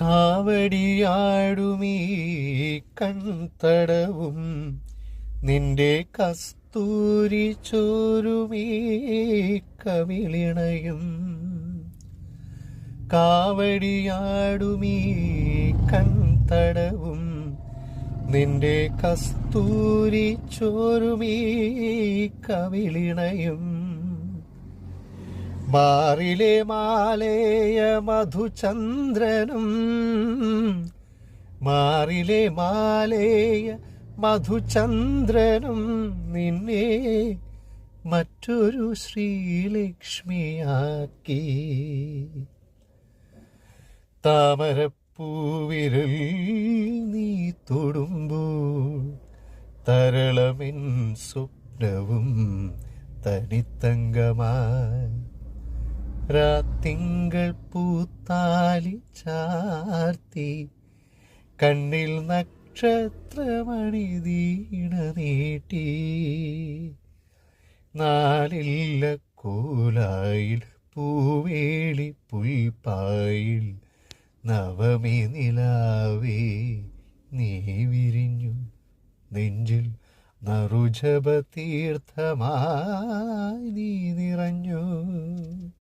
കാവടിയാടുമീ കൺതടവും. നിന്റെ കസ്തൂരി ചോരുമീ കവിളിണയും. കാവടിയാടുമീ കൺതടവും. നിന്റെ കസ്തൂരി ചോരുമീ കവിളിണയും. മാറിലെ മാലേയ മധുചന്ദ്രനും മാറിലെ മാലേയ മധുചന്ദ്രനും നിന്നെ മറ്റൊരു ശ്രീലക്ഷ്മിയാക്കി. താമരപ്പൂവിരൽ നീ തൊടുമ്പോൾ തരളമിൻ സ്വപ്നവും തനിത്തങ്കമായി രാത്തിങ്കൾ പൂത്താലി ചാർത്തി കണ്ണിൽ നക്ഷത്രമണി ദീണ നീട്ടി. നാലില്ല കൂലായിൽ പൂവേളി പുൽപ്പായിൽ നവമി നിലാവേ നീ വിരിഞ്ഞു നെഞ്ചിൽ നറുജപ നിറഞ്ഞു